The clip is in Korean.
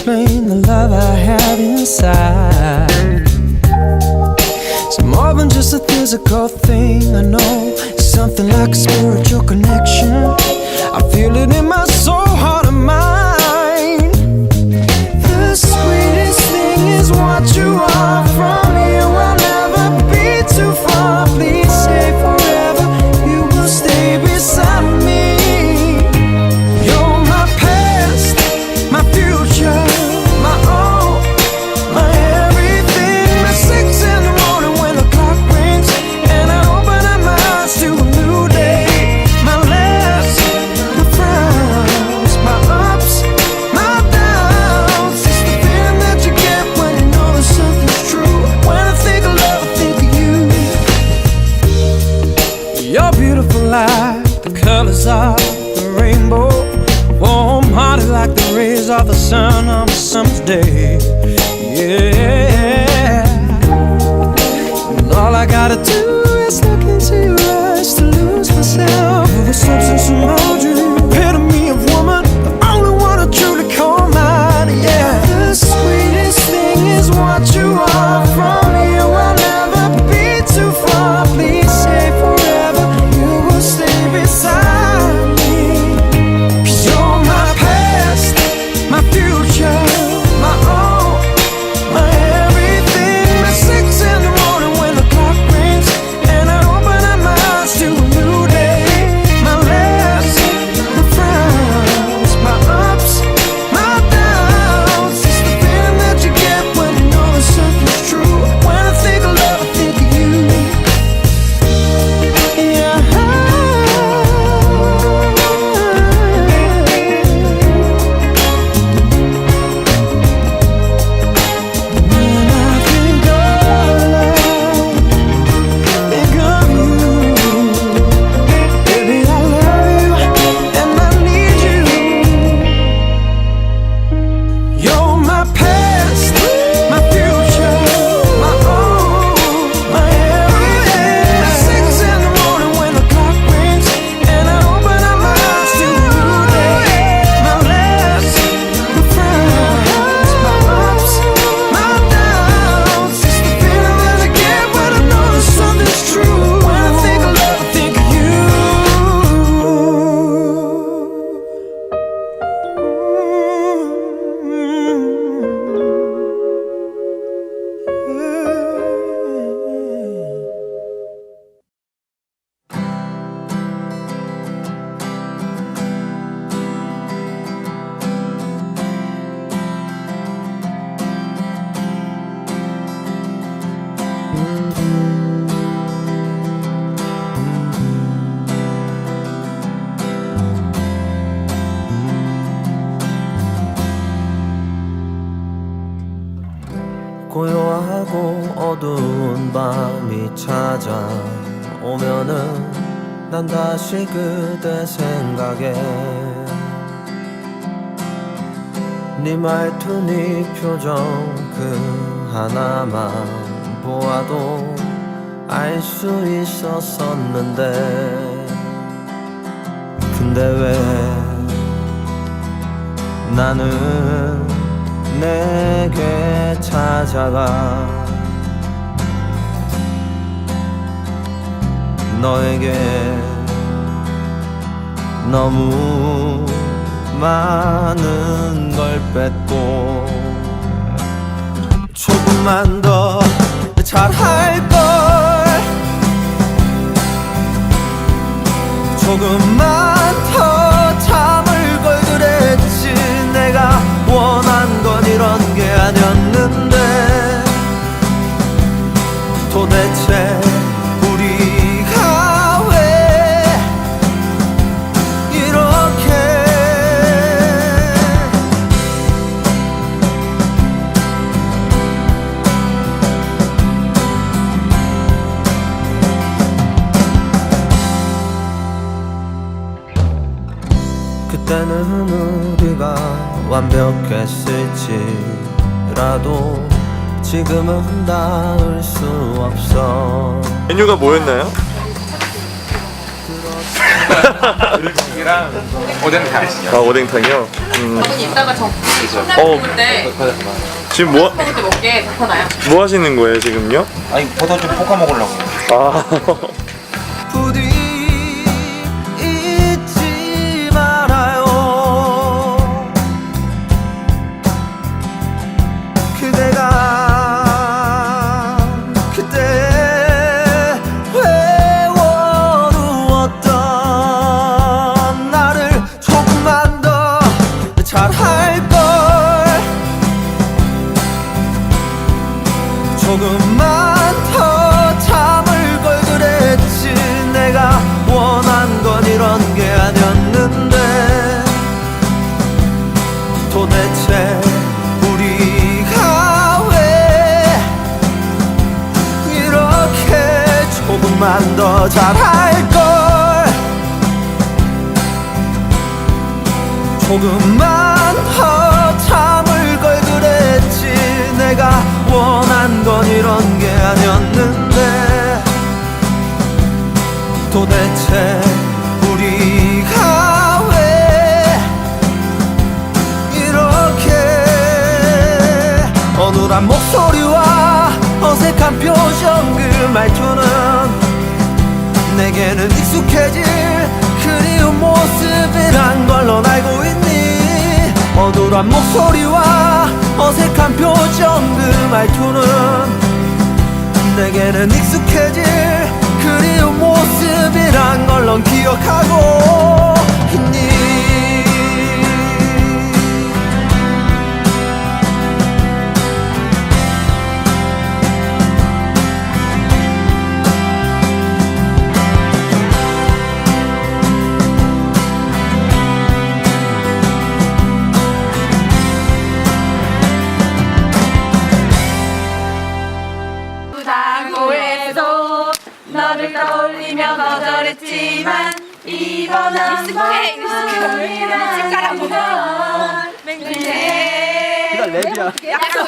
explain the love I have inside. It's more than just a physical thing, I know. It's something like a spiritual connection. I feel it in my day. 어두운 밤이 찾아오면은 난 다시 그대 생각에 네 말투 네 표정 그 하나만 보아도 알 수 있었었는데 근데 왜 나는 내게 찾아가 너에게 너무 많은 걸 뺏고 조금만 더 잘할 걸. 조금만 우리가 완벽했을지라도 지금은 닿을 수 없어 메뉴가 뭐였나요? 김치랑 오뎅탕이요. 아 오뎅탕이요? 음, 이따가 저기 어. 어. 지금 뭐, 먹게 뭐 하시는 거예요 지금요? 아니 버터 좀 볶아 먹으려고. 아 조금만 더 참을 걸 그랬지. 내가 원한 건 이런 게 아니었는데. 도대체 우리가 왜 이렇게 조금만 더 잘할 걸? 조금만 건 이런 게 아니었는데 도대체 우리가 왜 이렇게 어눌한 목소리와 어색한 표정 그 말투는 내게는 익숙해질 그리운 모습이란 걸넌 알고 있니? 어눌한 목소리와 어색한 표정 그 말투는 내게는 익숙해질 그리운 모습이란 걸 넌 기억하 거절했지만 이번은 익숙해 익숙해 가라 보면 랩이야. 약속